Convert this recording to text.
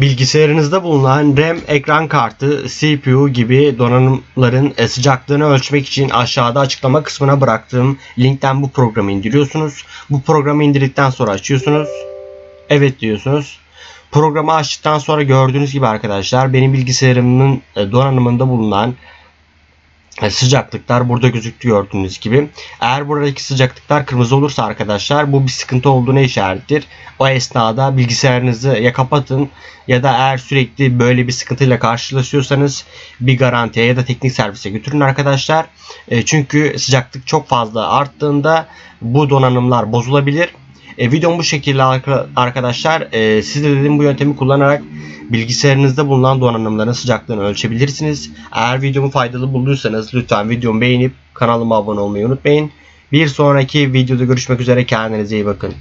Bilgisayarınızda bulunan RAM, ekran kartı, CPU gibi donanımların e, sıcaklığını ölçmek için aşağıda açıklama kısmına bıraktığım linkten bu programı indiriyorsunuz. Bu programı indirdikten sonra açıyorsunuz. Evet diyorsunuz. Programı açtıktan sonra gördüğünüz gibi arkadaşlar benim bilgisayarımın e, donanımında bulunan sıcaklıklar burada gözüktü gördüğünüz gibi. Eğer buradaki sıcaklıklar kırmızı olursa arkadaşlar bu bir sıkıntı olduğuna işarettir. O esnada bilgisayarınızı ya kapatın ya da eğer sürekli böyle bir sıkıntıyla karşılaşıyorsanız bir garantiye ya da teknik servise götürün arkadaşlar. E, çünkü sıcaklık çok fazla arttığında bu donanımlar bozulabilir. E, videom bu şekilde arka- arkadaşlar. E, siz de dediğim bu yöntemi kullanarak bilgisayarınızda bulunan donanımların sıcaklığını ölçebilirsiniz. Eğer videomu faydalı bulduysanız lütfen videomu beğenip kanalıma abone olmayı unutmayın. Bir sonraki videoda görüşmek üzere kendinize iyi bakın.